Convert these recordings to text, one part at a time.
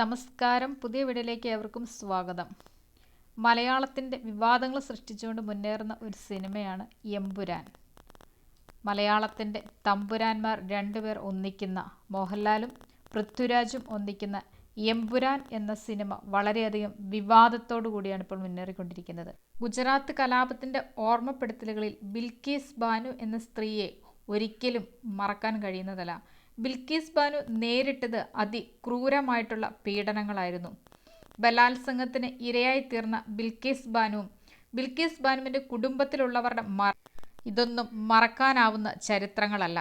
നമസ്കാരം. പുതിയ വീഡിയോയിലേക്ക് ഏവർക്കും സ്വാഗതം. മലയാളത്തിന്റെ വിവാദങ്ങൾ സൃഷ്ടിച്ചുകൊണ്ട് മുന്നേറുന്ന ഒരു സിനിമയാണ് എമ്പുരാൻ. മലയാളത്തിന്റെ തമ്പുരാന്മാർ രണ്ടുപേർ ഒന്നിക്കുന്ന മോഹൻലാലും പൃഥ്വിരാജും ഒന്നിക്കുന്ന എമ്പുരാൻ എന്ന സിനിമ വളരെയധികം വിവാദത്തോടു കൂടിയാണ് ഇപ്പോൾ മുന്നേറിക്കൊണ്ടിരിക്കുന്നത്. ഗുജറാത്ത് കലാപത്തിന്റെ ഓർമ്മപ്പെടുത്തലുകളിൽ ബിൽക്കീസ് ബാനു എന്ന സ്ത്രീയെ ഒരിക്കലും മറക്കാൻ കഴിയുന്നതല്ല. ബിൽക്കീസ് ബാനു നേരിട്ടത് അതിക്രൂരമായിട്ടുള്ള പീഡനങ്ങളായിരുന്നു. ബലാത്സംഗത്തിന് ഇരയായി തീർന്ന ബിൽക്കീസ് ബാനുവും ബിൽക്കീസ് ബാനുവിന്റെ കുടുംബത്തിലുള്ളവരുടെ മ ഇതൊന്നും മറക്കാനാവുന്ന ചരിത്രങ്ങളല്ല.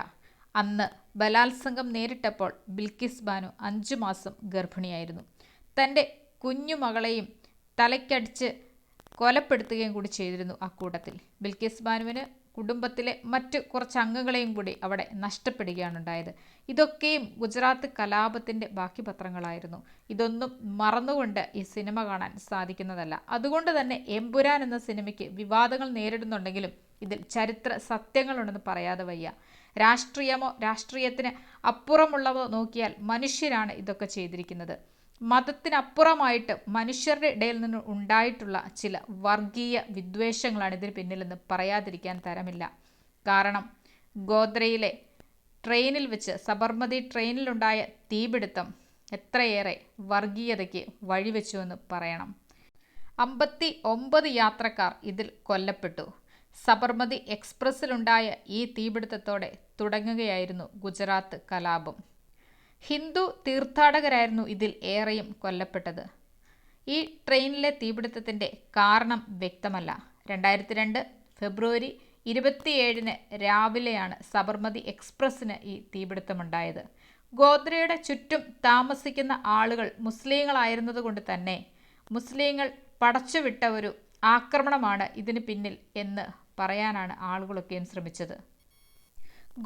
അന്ന് ബലാത്സംഗം നേരിട്ടപ്പോൾ ബിൽക്കിസ് ബാനു അഞ്ചു മാസം ഗർഭിണിയായിരുന്നു. തന്റെ കുഞ്ഞുമകളെയും തലയ്ക്കടിച്ച് കൊലപ്പെടുത്തുകയും കൂടി ചെയ്തിരുന്നു അക്കൂട്ടത്തിൽ ബിൽക്കിസ് ബാനുവിന് കുടുംബത്തിലെ മറ്റ് കുറച്ച് അംഗങ്ങളെയും കൂടി അവിടെ നഷ്ടപ്പെടുകയാണ് ഉണ്ടായത് ഇതൊക്കെയും ഗുജറാത്ത് കലാപത്തിന്റെ ബാക്കി പത്രങ്ങളായിരുന്നു ഇതൊന്നും മറന്നുകൊണ്ട് ഈ സിനിമ കാണാൻ സാധിക്കുന്നതല്ല. അതുകൊണ്ട് തന്നെ എമ്പുരാൻ എന്ന സിനിമയ്ക്ക് വിവാദങ്ങൾ നേരിടുന്നുണ്ടെങ്കിലും ഇതിൽ ചരിത്ര സത്യങ്ങളുണ്ടെന്ന് പറയാതെ വയ്യ. രാഷ്ട്രീയമോ രാഷ്ട്രീയത്തിന് അപ്പുറമുള്ളവോ നോക്കിയാൽ മനുഷ്യരാണ് ഇതൊക്കെ ചെയ്തിരിക്കുന്നത്. മതത്തിനപ്പുറമായിട്ട് മനുഷ്യരുടെ ഇടയിൽ നിന്ന് ഉണ്ടായിട്ടുള്ള ചില വർഗീയ വിദ്വേഷങ്ങളാണ് ഇതിന് പിന്നിലെന്ന് പറയാതിരിക്കാൻ തരമില്ല. കാരണം ഗോദ്രയിലെ ട്രെയിനിൽ വെച്ച് സബർമതി ട്രെയിനിലുണ്ടായ തീപിടുത്തം എത്രയേറെ വർഗീയതയ്ക്ക് വഴിവെച്ചുവെന്ന് പറയണം. അമ്പത്തി ഒമ്പത് യാത്രക്കാർ ഇതിൽ കൊല്ലപ്പെട്ടു. സബർമതി എക്സ്പ്രസ്സിലുണ്ടായ ഈ തീപിടുത്തത്തോടെ തുടങ്ങുകയായിരുന്നു ഗുജറാത്ത് കലാപം. ഹിന്ദു തീർത്ഥാടകരായിരുന്നു ഇതിൽ ഏറെയും കൊല്ലപ്പെട്ടത്. ഈ ട്രെയിനിലെ തീപിടുത്തത്തിന്റെ കാരണം വ്യക്തമല്ല. രണ്ടായിരത്തി രണ്ട് ഫെബ്രുവരി ഇരുപത്തിയേഴിന് രാവിലെയാണ് സബർമതി എക്സ്പ്രസ്സിന് ഈ തീപിടുത്തമുണ്ടായത്. ഗോദ്രയുടെ ചുറ്റും താമസിക്കുന്ന ആളുകൾ മുസ്ലിങ്ങളായിരുന്നതുകൊണ്ട് തന്നെ മുസ്ലിങ്ങൾ പടച്ചുവിട്ട ഒരു ആക്രമണമാണ് ഇതിന് പിന്നിൽ എന്ന് പറയാനാണ് ആളുകളൊക്കെയും ശ്രമിച്ചത്.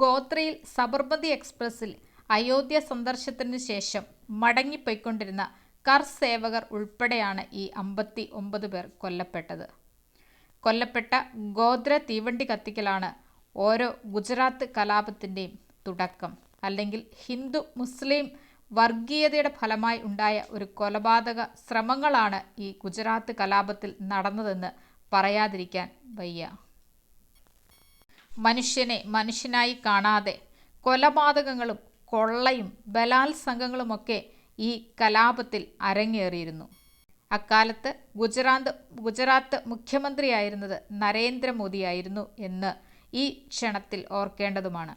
ഗോത്രയിൽ സബർമതി എക്സ്പ്രസ്സിൽ അയോധ്യ സന്ദർശനത്തിന് ശേഷം മടങ്ങിപ്പോയിക്കൊണ്ടിരുന്ന കർ സേവകർ ഉൾപ്പെടെയാണ് ഈ അമ്പത്തി ഒമ്പത് പേർ കൊല്ലപ്പെട്ടത്. കൊല്ലപ്പെട്ട ഗോത്ര തീവണ്ടി കത്തിക്കലാണ് ഓരോ ഗുജറാത്ത് കലാപത്തിന്റെയും തുടക്കം. അല്ലെങ്കിൽ ഹിന്ദു മുസ്ലിം വർഗീയതയുടെ ഫലമായി ഉണ്ടായ ഒരു കൊലപാതക ശ്രമങ്ങളാണ് ഈ ഗുജറാത്ത് കലാപത്തിൽ നടന്നതെന്ന് പറയാതിരിക്കാൻ വയ്യ. മനുഷ്യനെ മനുഷ്യനായി കാണാതെ കൊലപാതകങ്ങളും കൊള്ളയും ബലാത്സംഗങ്ങളുമൊക്കെ ഈ കലാപത്തിൽ അരങ്ങേറിയിരുന്നു. അക്കാലത്ത് ഗുജറാത്ത് ഗുജറാത്ത് മുഖ്യമന്ത്രിയായിരുന്നത് നരേന്ദ്രമോദിയായിരുന്നു എന്ന് ഈ ക്ഷണത്തിൽ ഓർക്കേണ്ടതുമാണ്.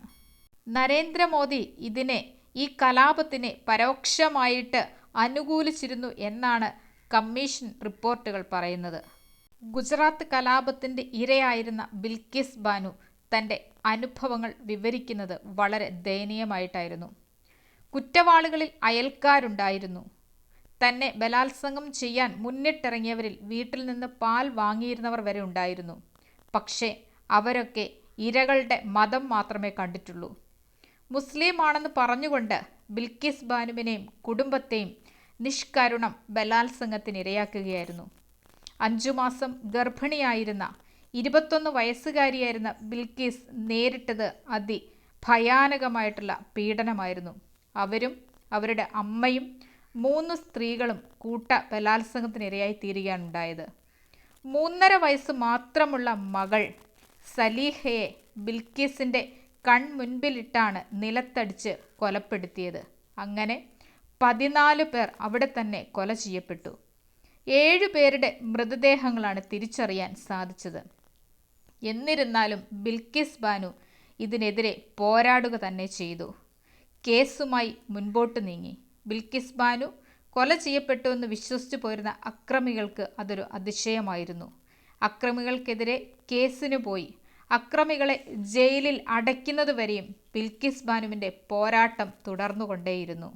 നരേന്ദ്രമോദി ഇതിനെ ഈ കലാപത്തിനെ പരോക്ഷമായിട്ട് അനുകൂലിച്ചിരുന്നു എന്നാണ് കമ്മീഷൻ റിപ്പോർട്ടുകൾ പറയുന്നത്. ഗുജറാത്ത് കലാപത്തിന്റെ ഇരയായിരുന്ന ബിൽക്കിസ് ബാനു തന്റെ അനുഭവങ്ങൾ വിവരിക്കുന്നത് വളരെ ദയനീയമായിട്ടായിരുന്നു. കുറ്റവാളികളിൽ അയൽക്കാരുണ്ടായിരുന്നു. തന്നെ ബലാത്സംഗം ചെയ്യാൻ മുന്നിട്ടിറങ്ങിയവരിൽ വീട്ടിൽ നിന്ന് പാൽ വാങ്ങിയിരുന്നവർ വരെ ഉണ്ടായിരുന്നു. പക്ഷേ അവരൊക്കെ ഇരകളുടെ മതം മാത്രമേ കണ്ടിട്ടുള്ളൂ. മുസ്ലിമാണെന്ന് പറഞ്ഞുകൊണ്ട് ബിൽക്കിസ് ബാനുവിനെയും കുടുംബത്തെയും നിഷ്കരുണം ബലാത്സംഗത്തിന് ഇരയാക്കുകയായിരുന്നു അഞ്ചു മാസം ഗർഭിണിയായിരുന്ന ഇരുപത്തൊന്ന് വയസ്സുകാരിയായിരുന്ന ബിൽക്കീസ് നേരിട്ടത് അതി ഭയാനകമായിട്ടുള്ള പീഡനമായിരുന്നു. അവരും അവരുടെ അമ്മയും മൂന്ന് സ്ത്രീകളും കൂട്ട ബലാത്സംഗത്തിനിരയായി തീരുകയാണ് ഉണ്ടായത് മൂന്നര വയസ്സ് മാത്രമുള്ള മകൾ സലീഹയെ ബിൽക്കീസിന്റെ കൺമുൻപിലിട്ടാണ് നിലത്തടിച്ച് കൊലപ്പെടുത്തിയത്. അങ്ങനെ പതിനാല് പേർ അവിടെ തന്നെ കൊല ചെയ്യപ്പെട്ടു. ഏഴു പേരുടെ മൃതദേഹങ്ങളാണ് തിരിച്ചറിയാൻ സാധിച്ചത്. എന്നിരുന്നാലും ബിൽക്കിസ് ബാനു ഇതിനെതിരെ പോരാടുക തന്നെ ചെയ്തു. കേസുമായി മുൻപോട്ട് നീങ്ങി. ബിൽക്കിസ് ബാനു കൊല ചെയ്യപ്പെട്ടു എന്ന് വിശ്വസിച്ചു പോരുന്ന അക്രമികൾക്ക് അതൊരു അതിശയമായിരുന്നു. അക്രമികൾക്കെതിരെ കേസിന് പോയി. അക്രമികളെ ജയിലിൽ അടയ്ക്കുന്നതുവരെയും ബിൽക്കിസ് ബാനുവിന്റെ പോരാട്ടം തുടർന്നുകൊണ്ടേയിരുന്നു.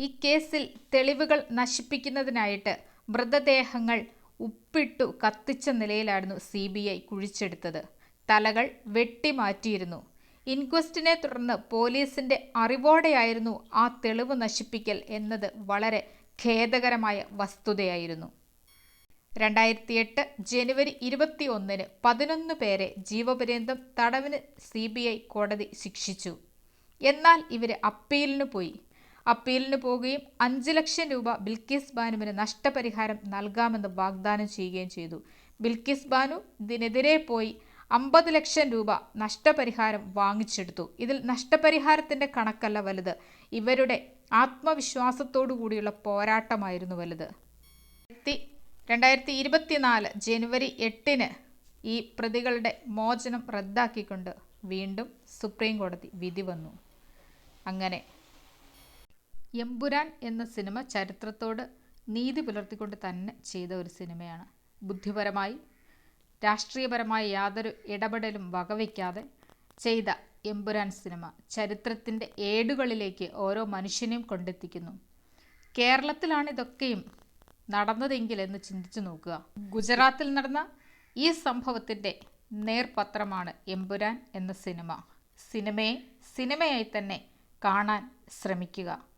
ഈ കേസിൽ തെളിവുകൾ നശിപ്പിക്കുന്നതിനായിട്ട് മൃതദേഹങ്ങൾ ഉപ്പിട്ടു കത്തിച്ച നിലയിലായിരുന്നു സി ബി ഐ കുഴിച്ചെടുത്തത്. തലകൾ വെട്ടിമാറ്റിയിരുന്നു. ഇൻക്വസ്റ്റിനെ തുടർന്ന് പോലീസിന്റെ അറിവോടെയായിരുന്നു ആ തെളിവ് നശിപ്പിക്കൽ എന്നത് വളരെ ഖേദകരമായ വസ്തുതയായിരുന്നു. രണ്ടായിരത്തി എട്ട് ജനുവരി ഇരുപത്തി ഒന്നിന് പതിനൊന്ന് പേരെ ജീവപര്യന്തം തടവിന് സി കോടതി ശിക്ഷിച്ചു. എന്നാൽ ഇവർ അപ്പീലിന് പോയി. അപ്പീലിന് പോവുകയും അഞ്ച് ലക്ഷം രൂപ ബിൽക്കിസ് ബാനുവിന് നഷ്ടപരിഹാരം നൽകാമെന്ന് വാഗ്ദാനം ചെയ്യുകയും ചെയ്തു. ബിൽക്കിസ് ബാനു ഇതിനെതിരെ പോയി അമ്പത് ലക്ഷം രൂപ നഷ്ടപരിഹാരം വാങ്ങിച്ചെടുത്തു. ഇതിൽ നഷ്ടപരിഹാരത്തിന്റെ കണക്കല്ല വലുത്. ഇവരുടെ ആത്മവിശ്വാസത്തോടു കൂടിയുള്ള പോരാട്ടമായിരുന്നു വലുത്. രണ്ടായിരത്തി ഇരുപത്തിനാല് ജനുവരി എട്ടിന് ഈ പ്രതികളുടെ മോചനം റദ്ദാക്കിക്കൊണ്ട് വീണ്ടും സുപ്രീം കോടതി വിധി വന്നു. അങ്ങനെ എമ്പുരാൻ എന്ന സിനിമ ചരിത്രത്തോട് നീതി പുലർത്തിക്കൊണ്ട് തന്നെ ചെയ്ത ഒരു സിനിമയാണ്. ബുദ്ധിപരമായി രാഷ്ട്രീയപരമായി യാതൊരു ഇടപെടലും വകവയ്ക്കാതെ ചെയ്ത എമ്പുരാൻ സിനിമ ചരിത്രത്തിന്റെ ഏടുകളിലേക്ക് ഓരോ മനുഷ്യനെയും കൊണ്ടെത്തിക്കുന്നു. കേരളത്തിലാണ് ഇതൊക്കെയും നടന്നതെങ്കിൽ എന്ന് ചിന്തിച്ചു നോക്കുക. ഗുജറാത്തിൽ നടന്ന ഈ സംഭവത്തിന്റെ നേർപത്രമാണ് എമ്പുരാൻ എന്ന സിനിമ. സിനിമയെ സിനിമയായി തന്നെ കാണാൻ ശ്രമിക്കുക.